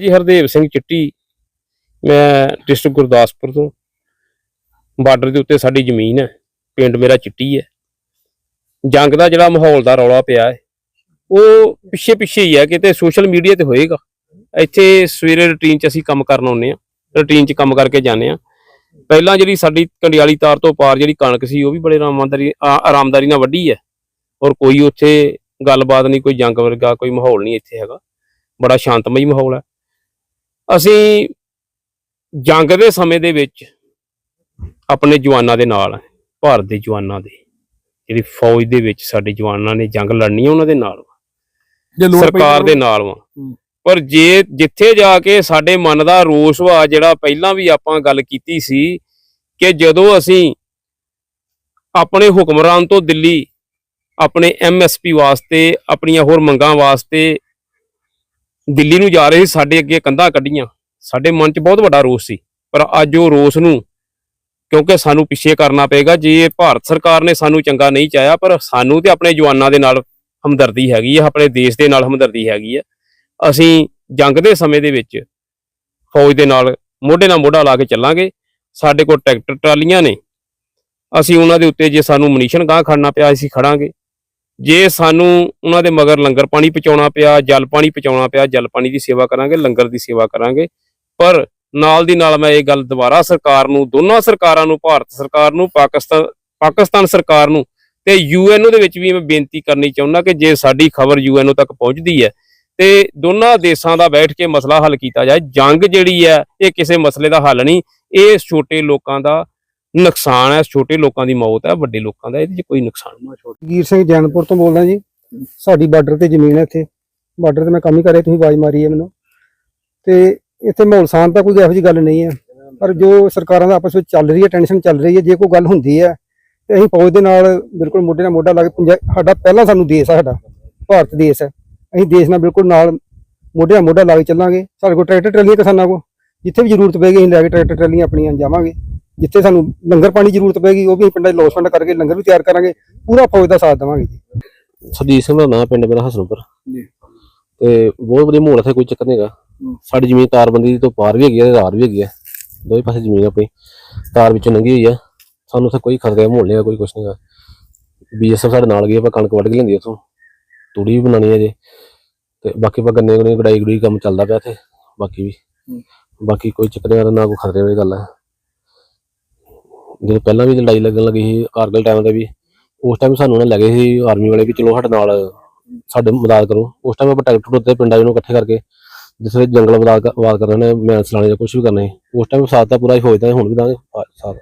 ਜੀ ਹਰਦੇਵ ਸਿੰਘ ਚਿੱਟੀ, ਮੈਂ ਡਿਸਟ੍ਰਿਕਟ ਗੁਰਦਾਸਪੁਰ ਤੋਂ। ਬਾਰਡਰ ਦੇ ਉੱਤੇ ਸਾਡੀ ਜ਼ਮੀਨ ਹੈ, ਪਿੰਡ ਮੇਰਾ ਚਿੱਟੀ ਹੈ। ਜੰਗ ਦਾ ਜਿਹੜਾ ਮਾਹੌਲ ਦਾ ਰੌਲਾ ਪਿਆ ਹੈ, ਉਹ ਪਿੱਛੇ ਪਿੱਛੇ ਹੀ ਹੈ, ਕਿਤੇ ਸੋਸ਼ਲ ਮੀਡੀਆ ਤੇ ਹੋਏਗਾ। ਇੱਥੇ ਸਵੇਰੇ ਰੁਟੀਨ 'ਚ ਅਸੀਂ ਕੰਮ ਕਰਨ ਆਉਂਦੇ ਆ ਰੁਟੀਨ 'ਚ ਕੰਮ ਕਰਕੇ ਜਾਂਦੇ ਆ ਪਹਿਲਾਂ ਜਿਹੜੀ ਸਾਡੀ ਕੰਡਿਆਲੀ ਤਾਰ ਤੋਂ ਪਾਰ ਜਿਹੜੀ ਕਣਕ ਸੀ, ਉਹ ਵੀ ਬੜੇ ਆਰਾਮਦਾਰੀ ਆਰਾਮਦਾਰੀ ਨਾਲ ਵੱਢੀ ਹੈ। ਔਰ ਕੋਈ ਉੱਥੇ ਗੱਲਬਾਤ ਨਹੀਂ, ਕੋਈ ਜੰਗ ਵਰਗਾ ਕੋਈ ਮਾਹੌਲ ਨਹੀਂ ਇੱਥੇ ਹੈਗਾ। ਬੜਾ ਸ਼ਾਂਤਮਈ ਮਾਹੌਲ ਹੈ। ਅਸੀਂ ਜੰਗ ਦੇ ਸਮੇਂ ਦੇ ਵਿੱਚ ਆਪਣੇ ਜਵਾਨਾਂ ਦੇ ਨਾਲ ਭਾਰਤ ਦੇ ਜਵਾਨਾਂ ਦੇ। ਜਿਹੜੀ ਫੌਜ ਦੇ ਵਿੱਚ ਸਾਡੇ ਜਵਾਨਾਂ ਨੇ ਜੰਗ ਲੜਨੀ ਹੈ ਉਹਨਾਂ ਦੇ ਨਾਲ ਸਰਕਾਰ ਦੇ ਨਾਲ ਵਾ। ਪਰ ਜੇ ਜਿੱਥੇ ਜਾ ਕੇ ਸਾਡੇ ਮਨ ਦਾ ਰੋਸ ਵਾ ਜਿਹੜਾ ਪਹਿਲਾਂ ਵੀ ਆਪਾਂ ਗੱਲ ਕੀਤੀ ਸੀ ਕਿ ਜਦੋਂ ਅਸੀਂ ਆਪਣੇ ਹੁਕਮਰਾਨ ਤੋਂ ਦਿੱਲੀ ਆਪਣੇ ਐਮਐਸਪੀ ਵਾਸਤੇ ਆਪਣੀਆਂ ਹੋਰ ਮੰਗਾਂ ਵਾਸਤੇ ਦਿੱਲੀ ਨੂੰ ਜਾ ਰਹੇ ਸੀ, ਸਾਡੇ ਅੱਗੇ ਕੰਧਾਂ ਕੱਢੀਆਂ। ਸਾਡੇ ਮਨ 'ਚ ਬਹੁਤ ਵੱਡਾ ਰੋਸ ਸੀ। ਪਰ ਅੱਜ ਉਹ ਰੋਸ ਨੂੰ, ਕਿਉਂਕਿ ਸਾਨੂੰ ਪਿੱਛੇ ਕਰਨਾ ਪਏਗਾ, ਜੇ ਭਾਰਤ ਸਰਕਾਰ ਨੇ ਸਾਨੂੰ ਚੰਗਾ ਨਹੀਂ ਚਾਹਿਆ, ਪਰ ਸਾਨੂੰ ਤੇ ਆਪਣੇ ਜਵਾਨਾਂ ਦੇ ਨਾਲ ਹਮਦਰਦੀ ਹੈਗੀ ਹੈ ਆਪਣੇ ਦੇਸ਼ ਦੇ ਨਾਲ ਹਮਦਰਦੀ ਹੈਗੀ ਹੈ ਅਸੀਂ ਜੰਗ ਦੇ ਸਮੇਂ ਦੇ ਵਿੱਚ ਫੌਜ ਦੇ ਨਾਲ ਮੋਢੇ ਨਾਲ ਮੋਢਾ ਲਾ ਕੇ ਚੱਲਾਂਗੇ। ਸਾਡੇ ਕੋਲ ਟਰੈਕਟਰ ਟਰਾਲੀਆਂ ਨੇ। ਅਸੀਂ ਉਹਨਾਂ ਦੇ ਉੱਤੇ ਜੇ ਸਾਨੂੰ ਮਨੀਸ਼ਨ ਗਾਂ ਖੜਨਾ ਪਿਆ, ਅਸੀਂ ਖੜਾਂਗੇ। ਜੇ ਸਾਨੂੰ ਉਹਨਾਂ ਦੇ ਮਗਰ ਲੰਗਰ ਪਾਣੀ ਪਹੁੰਚਾਉਣਾ ਪਿਆ, ਜਲ ਪਾਣੀ ਪਹੁੰਚਾਉਣਾ ਪਿਆ, ਜਲ ਪਾਣੀ ਦੀ ਸੇਵਾ ਕਰਾਂਗੇ, ਲੰਗਰ ਦੀ ਸੇਵਾ ਕਰਾਂਗੇ, ਪਰ ਨਾਲ ਦੀ ਨਾਲ ਮੈਂ ਇਹ ਗੱਲ ਦੁਬਾਰਾ ਸਰਕਾਰ ਨੂੰ, ਦੋਨਾਂ ਸਰਕਾਰਾਂ ਨੂੰ, ਭਾਰਤ ਸਰਕਾਰ ਨੂੰ, ਪਾਕਿਸਤਾਨ ਪਾਕਿਸਤਾਨ ਸਰਕਾਰ ਨੂੰ ਤੇ ਯੂਐਨਓ ਦੇ ਵਿੱਚ ਵੀ ਮੈਂ ਬੇਨਤੀ ਕਰਨੀ ਚਾਹੁੰਦਾ ਕਿ ਜੇ ਸਾਡੀ ਖਬਰ ਯੂਐਨਓ ਤੱਕ ਪਹੁੰਚਦੀ ਹੈ ਤੇ ਦੋਨਾਂ ਦੇਸ਼ਾਂ ਦਾ ਬੈਠ ਕੇ ਮਸਲਾ ਹੱਲ ਕੀਤਾ ਜਾਏ। ਜੰਗ ਜਿਹੜੀ ਹੈ, ਇਹ ਕਿਸੇ ਮਸਲੇ ਦਾ ਹੱਲ ਨਹੀਂ, ਇਹ ਛੋਟੇ ਲੋਕਾਂ ਦਾ ਨੁਕਸਾਨ ਹੈ, ਛੋਟੇ ਲੋਕਾਂ ਦੀ ਮੌਤ ਹੈ, ਵੱਡੇ ਲੋਕਾਂ ਦਾ, ਇਹਦੇ 'ਚ ਕੋਈ ਨੁਕਸਾਨ ਨਹੀਂ। ਵੀਰ ਸਿੰਘ ਜੈਨਪੁਰ ਤੋਂ ਬੋਲਦਾ ਜੀ। ਸਾਡੀ ਬਾਰਡਰ ਤੇ ਜ਼ਮੀਨ ਹੈ ਇੱਥੇ। ਬਾਰਡਰ ਤੇ ਮੈਂ ਕੰਮ ਹੀ ਕਰ ਰਿਹਾ, ਤੁਸੀਂ ਆਵਾਜ਼ ਮਾਰੀ ਹੈ ਮੈਨੂੰ। ਤੇ ਇੱਥੇ ਮਾਹੌਲ ਸ਼ਾਂਤ ਤਾਂ ਕੋਈ ਇਹੋ ਜਿਹੀ ਗੱਲ ਨਹੀਂ ਹੈ। ਪਰ ਜੋ ਸਰਕਾਰਾਂ ਦਾ ਆਪਸ ਵਿੱਚ ਚੱਲ ਰਹੀ ਹੈ, ਟੈਨਸ਼ਨ ਚੱਲ ਰਹੀ ਹੈ, ਜੇ ਕੋਈ ਗੱਲ ਹੁੰਦੀ ਹੈ, ਤੇ ਅਸੀਂ ਫੌਜ ਦੇ ਨਾਲ ਬਿਲਕੁਲ ਮੋਢੇ ਨਾਲ ਮੋਢਾ ਲਾ ਕੇ ਪੰਜਾ- ਸਾਡਾ ਪਹਿਲਾਂ ਸਾਨੂੰ ਦੇਸ਼ ਹੈ, ਸਾਡਾ, ਭਾਰਤ ਦੇਸ਼ ਹੈ। ਅਸੀਂ ਦੇਸ਼ ਨਾਲ ਬਿਲਕੁਲ ਨਾਲ ਮੋਢੇ ਨਾਲ ਮੋਢਾ ਲਾ ਕੇ ਚੱਲਾਂਗੇ। ਸਾਡੇ ਕੋਲ ਟਰੈਕਟਰ ਟਰਾਲੀਆਂ ਕਿਸਾਨਾਂ ਕੋਲ। ਜਿੱਥੇ ਵੀ ਜ਼ਰੂਰਤ ਪਏਗੀ, ਅਸੀਂ ਲੈ ਕੇ ਟਰੈਕਟਰ ਟਰਾਲੀਆਂ ਆਪਣੀਆਂ ਜਾਵਾਂਗੇ। ਜਿੱਥੇ ਸਾਨੂੰ ਲੰਗਰ ਪਾਣੀ ਦੀ ਜ਼ਰੂਰਤ ਪਏਗੀ ਉਹ ਵੀ ਪਿੰਡਾਂ 'ਚ ਲੋਸਫੰਡ ਕਰਕੇ ਲੰਗਰ ਵੀ ਤਿਆਰ ਕਰਾਂਗੇ ਪੂਰਾ ਫੌਜ ਦਾ ਸਾਥ ਦੇਵਾਂਗੇ ਜੀ। ਸਰਜੀਤ ਸਿੰਘ ਦਾ ਨਾਂ ਪਿੰਡ ਮੇਰਾ ਹਸਨਪੁਰ। ਜੀ। ਤੇ ਬਹੁਤ ਵਧੀਆ ਮਾਹੌਲ ਇੱਥੇ ਕੋਈ ਚੱਕਰ ਨਹੀਂ ਹੈਗਾ। ਹੂੰ। ਸਾਡੀ ਜ਼ਮੀਨ ਤਾਰਬੰਦੀ ਤੋਂ ਪਾਰ ਵੀ ਹੈਗੀ ਹੈ ਰਾਰ ਵੀ ਹੈਗੀ ਹੈ ਦੋਵੇਂ ਪਾਸੇ ਜ਼ਮੀਨ ਆਪਣੀ। ਤਾਰ ਵਿੱਚੋਂ ਲੰਘੀ ਹੋਈ ਆ। ਸਾਨੂੰ ਉੱਥੇ ਕੋਈ ਖਤਰੇ ਦਾ ਮਾਹੌਲ ਨਹੀਂ ਹੈਗਾ ਕੋਈ ਕੁਛ ਨਹੀਂ ਹੈਗਾ। ਬੀਐਸਐਫ ਸਾਡੇ ਨਾਲ ਗਈ ਆਪਾਂ ਕਣਕ ਵੱਢ ਕੇ ਲੈਂਦੀ ਉੱਥੋਂ। ਤੂੜੀ ਵੀ ਬਣਾਉਣੀ ਹੈ ਜੇ ਤੇ ਬਾਕੀ ਆਪਾਂ ਗੰਨੇ ਗੁੰਨੇ ਗੜਾਈ ਗੜੂਈ ਕੰਮ ਚੱਲਦਾ ਪਿਆ ਇੱਥੇ। ਬਾਕੀ ਵੀ। ਬਾਕੀ ਕੋਈ ਚੱਕਰ ਨਾ ਕੋਈ ਖਤਰੇ ਵਾਲੀ ਗੱਲ ਹੈ ਜਦੋਂ ਪਹਿਲਾਂ ਵੀ ਲੜਾਈ ਲੱਗਣ ਲੱਗੀ ਸੀ, ਕਾਰਗਲ ਟਾਈਮ ਤੇ ਵੀ, ਉਸ ਟਾਈਮ ਸਾਨੂੰ ਨਾ ਲੱਗੇ ਸੀ ਆਰਮੀ ਵਾਲੇ ਵੀ, ਚਲੋ ਸਾਡੇ ਨਾਲ ਸਾਡੇ ਮਦਦ ਕਰੋ। ਉਸ ਟਾਈਮ ਆਪਾਂ ਟਰੈਕਟਰ ਉੱਤੇ ਪਿੰਡਾਂ ਨੂੰ ਇਕੱਠੇ ਕਰਕੇ, ਜਿਸ ਵੇਲੇ ਜੰਗਲ ਮਦਦ ਕਰ ਕਰਨਾ ਨੇ ਮੈਂ ਚਲਾਣੇ ਜਾਂ ਕੁਝ ਵੀ ਕਰਨਾ ਉਸ ਟਾਈਮ ਸਾਥ ਤਾਂ ਪੂਰਾ ਹੀ ਹੋ ਜਾਂਦਾ ਹੁਣ ਵੀ ਦਾਂਗੇ ਸਾਥ।